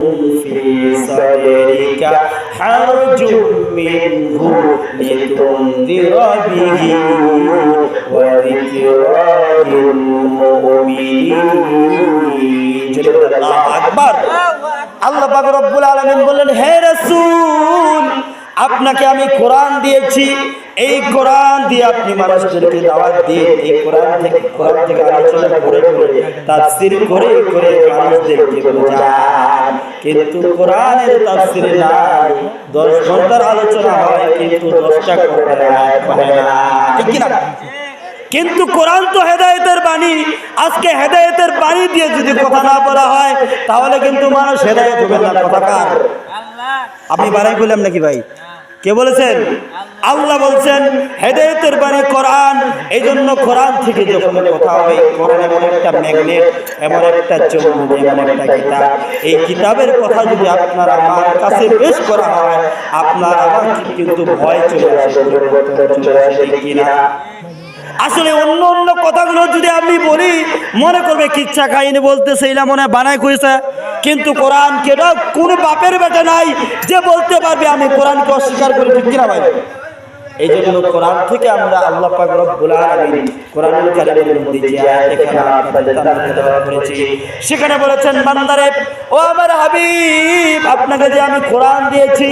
في صدرك حرج منه لتنذر به وذكرى للمؤمنين الله أكبر আল্লাহ পাক রব্বুল আলামিন বললেন হে রাসূল আপনাকে আমি কোরআন দিয়েছি এই কোরআন দিয়ে আপনি মানুষদেরকে দাওয়াত দিয়ে এই কোরআন থেকে কোরআন থেকে আলোচনা করে করে তাফসীর করে করে মানুষদেরকে বোঝান কিন্তু কোরআনের তাফসিরে নাই। দশ ঘণ্টার আলোচনা হয় কিন্তু দশটা ঘণ্টার আয়াত হয় না। ঠিক কি না কিন্তু কোরআন তো হেদায়েতের বাণী। আজকে হেদায়েতের বাণী দিয়ে যদি কথা না বলা হয় তাহলে কিন্তু মানুষ হেদায়েত হবে না। কথা কার? আপনি বাড়াই বললাম নাকি ভাই? কে বলেছেন? আল্লাহ বলছেন, হেদায়েতের বাণী কোরআন এই জন্য কোরআন থেকে যখন কথা হবে কোরআন এমন একটা ম্যাগনেট, এমন একটা চৌমুখ এমন একটা কিতাব। এই কিতাবের কথা যদি আপনার আমার কাছে পেশ করা হয়, আপনার আমার কিন্তু ভয় চলে আসে, পরিবর্তন চলে আসে কিনা আসলে অন্য অন্য কথাগুলো যদি আমি বলি, মনে করবে কিচ্ছা কাহিনী বলতেছে, এলা মনে হয় বানায় করেছে কিন্তু কোরআন কেটা কোন বাপের বেটা নাই যে বলতে পারবে, আমি কোরআনকে অস্বীকার করি, ঠিক কিনা ভাই? এই জন্য কোরআন থেকে আমরা আল্লাহ পাক রব্বুল আলামিন কোরআনুল কারীমের মধ্যে যে আয়াত এখানে আপনাদের সামনে সেখানে বলেছেন, বান্দারে, ও আমার হাবিব, আপনাকে যে আমি কোরআন দিয়েছি,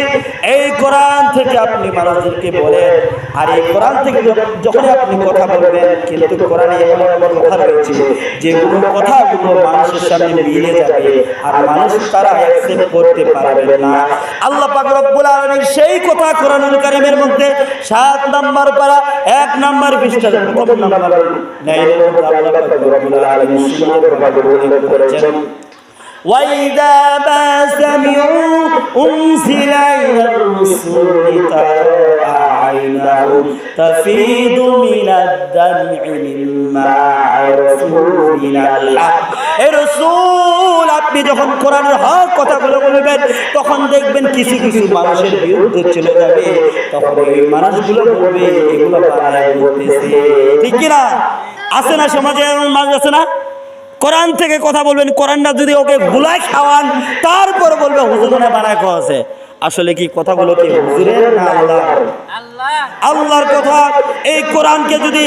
এই কোরআন থেকে আপনি মানুষদেরকে আর এই কোরআন থেকে যখন আপনি কথা বলবেন, কিন্তু কোরআনে এমন এমন কথা রয়েছে মানুষের সামনে মিলে যাবে, আর মানুষ তারা অ্যাকসেপ্ট করতে পারবে না। আল্লাহ পাক রব্বুল আলামিন সেই কথা কোরআনুল কারীমের মধ্যে সাত নাম্বার পারা এক নাম্বার পৃষ্ঠা প্রথম নাম্বার লাইনের মধ্যে আল্লাহ পাক রব্বুল আলামিন সুন্দরভাবে উল্লেখ করেছেন وإذا ما سمعوا أنزل إلى الرسول ترى أعينهم تفيض من الدمع مما عرفوا من الحق এ রসুল আপনি যখন কোরআনের হক কথাগুলো বলবেন, তখন দেখবেন কিছু কিছু মানুষের বিরুদ্ধে চলে যাবে। তখন এই মানুষগুলো বলবে, এগুলো ঠিক কিনা আছে না সমাজে এমন মানুষ আছে না? কোরআন থেকে কথা বলবেন, কোরআনটা যদি ওকে গুলায় খাওয়ান, তারপর বলবে, হুজুরে বানায় খাওয়াছে আসলে কি কথাগুলো কি হুজুরের না আল্লাহ আল্লাহর কথা এই কোরআনকে যদি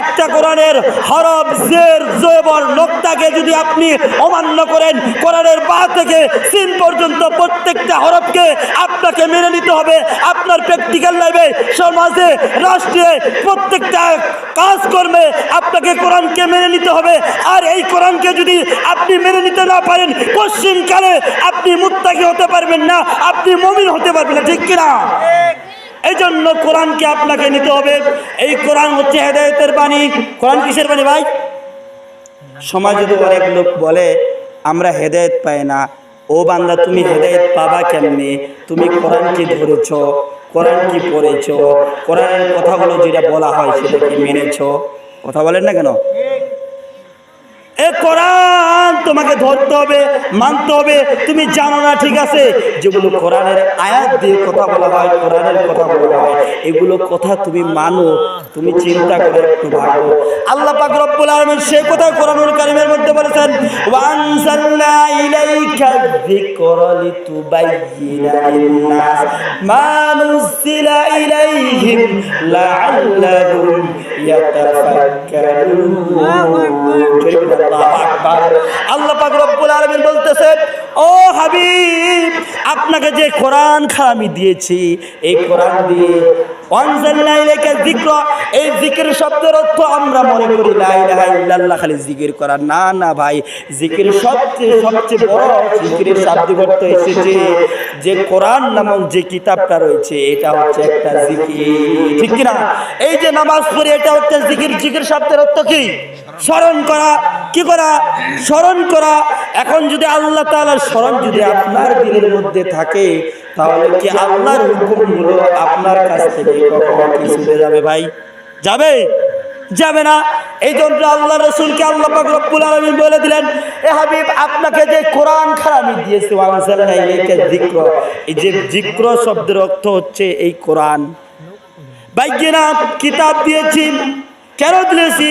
একটা কোরআনের হরফ জের জবর নোক্তাকে যদি আপনি অমান্য করেন কোরআনের বা থেকে সিন পর্যন্ত প্রত্যেকটা হরফকে আপনাকে মেনে নিতে হবে। আপনার প্র্যাকটিক্যাল লাইফে সমাজে রাষ্ট্রে প্রত্যেকটা কাজকর্মে আপনাকে কোরআনকে মেনে নিতে হবে। আর এই কোরআনকে যদি আপনি মেনে নিতে না পারেন পশ্চিমকালে আপনি মুত্তাকি হতে পারবেন না আপনি মমিন হতে পারবেন না ঠিক কিনা? এই জন্য কোরআনকে আপনাকে নিতে হবে। এই কোরআন হচ্ছে হেদায়তের বাণী। কোরআন কিসের বাণী ভাই? সমাজ যদি অনেক লোক বলে, আমরা হেদায়েত পাই না। ও বান্দা, তুমি হেদায়েত পাবা কেমনি? তুমি কোরআন কি ধরেছ? কোরআন কি পড়েছ? কোরআনের কথাগুলো যেটা বলা হয় সেটা কি মেনেছ? কথা বলেন না কেন? এ কোরআন, তোমাকে ধরতে হবে, মানতে হবে, তুমি জানো না, ঠিক আছে? যেগুলো কোরআনের আয়াত দিয়ে কথা বলা হয়, কোরআনের কথা বলা হয়, এগুলো কথা তুমি মানো, তুমি চিন্তা করে একটু ভাবো। আল্লাহ পাক রব্বুল আলামিন সেই কথা কোরআনুল কারীমের মধ্যে বলেছেন ওয়ানজালনা ইলাইকা যিকরা লিতুবাইয়িনা লিন-নাস, মা নুযিলা ইলাইহিম লাআল্লাহুম ইয়াতাফাক্কারুন। আল্লাহ পাক রব্বুল আলামিন বলতেছেন ও হাবিব, আপনাকে যে কোরআন খা আমি দিয়েছি, এই কোরআন দিয়ে এই জিকির শব্দের অর্থ আমরা মনে করি লা ইলাহা ইল্লাল্লাহ, খালি জিকির করা। না না ভাই জিকির সবচেয়ে সবচেয়ে বড় জিকিরের শাব্দিক অর্থ এসেছে যে কোরআন নামক যে কিতাবটা রয়েছে, এটা হচ্ছে একটা জিকির ঠিক কি না এই যে নামাজ পড়ি, এটা হচ্ছে জিকির জিকির শব্দের অর্থ কি? স্মরণ করা। কি করা? স্মরণ করা। এখন যদি আল্লাহ তাআলার স্মরণ যদি আপনার দিনের মধ্যে থাকে, তাহলে কি আল্লাহর হুকুমগুলো আপনার কাছ থেকে কখনো যাবে ভাই? যাবে? যাবে না। এই জন্য আল্লাহ রসুলকে আল্লাহ রব্বুল আলামিন বলে দিলেন, এ হাবিব, আপনাকে যে কোরআন খারাপ আমি দিয়েছি ইলাইকা এই যে যিকর শব্দের অর্থ হচ্ছে এই কোরআন। বাইকেনা কিতাব দিয়েছি, কেন দিয়েছি?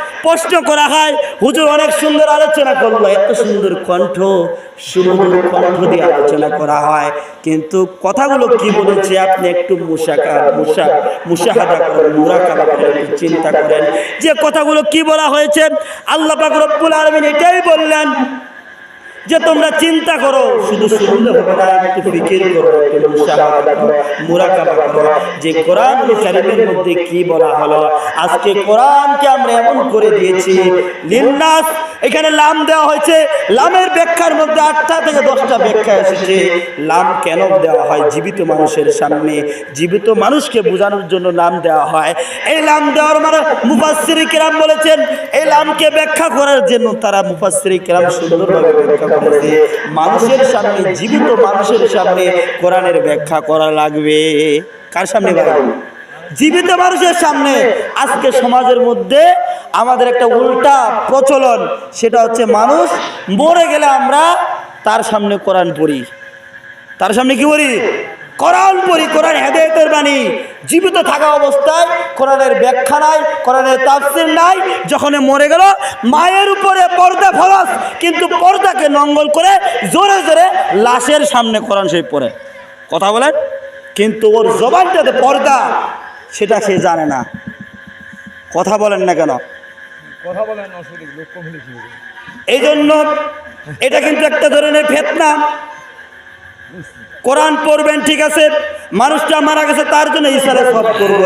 প্রশ্ন করা হয়, হুজুর অনেক সুন্দর আলোচনা করল। এত সুন্দর কণ্ঠ, সুমধুর কণ্ঠ দিয়ে আলোচনা করা হয়। কিন্তু কথাগুলো কি বলেছে আপনি একটু মুশাকা মুশা মুশাহাদা করেন, মুরাকাবা করেন চিন্তা করেন। যে কথাগুলো কি বলা হয়েছে, আল্লাহ পাক রব্বুল আলামিন এটাই বললেন যে তোমরা চিন্তা করো, শুধু শুনলে হবে না মধ্যে কি বলা হলো? আজকে কোরআনকে আমরা এমন করে দিয়েছি, লিন্নাস, এখানে লাম দেওয়া হয়েছে, লামের ব্যাখ্যার মধ্যে আটটা থেকে দশটা ব্যাখ্যা এসেছে। লাম কেন দেওয়া হয়? জীবিত মানুষের সামনে, জীবিত মানুষকে বোঝানোর জন্য নাম দেওয়া হয়। এই লাম দেওয়ার মানে মুফাসসিরি কিরাম বলেছেন, এই লামকে ব্যাখ্যা করার জন্য তারা মুফাসসিরি কিরাম সুন্দরভাবে ব্যাখ্যা মানুষের সামনে জীবিত মানুষের সামনে কোরআনের ব্যাখ্যা করা লাগবে। কার সামনে জীবিত মানুষের সামনে আজকে সমাজের মধ্যে আমাদের একটা উল্টা প্রচলন সেটা হচ্ছে মানুষ মরে গেলে আমরা তার সামনে কোরআন পড়ি। তার সামনে কি পড়ি? কোরআন পড়ি কোরআন হেদায়তের বাণী। জীবিত থাকা অবস্থায় কোরআনের ব্যাখ্যা নাই কোরআনের তাফসির নাই। যখন মরে গেল মায়ের উপরে পর্দা ফরস কিন্তু পর্দাকে নঙ্গল করে জোরে জোরে লাশের সামনে কোরআন শরীফ পড়ে। কথা বলেন? কিন্তু ওর জবানটাতে পর্দা সেটা সে জানে না। কথা বলেন না কেন? কথা বলেন? এই জন্য এটা কিন্তু একটা ধরনের ফেতনা। কোরআন পড়বেন ঠিক আছে? মানুষটা মারা গেছে তার জন্য ইসারে সব করব।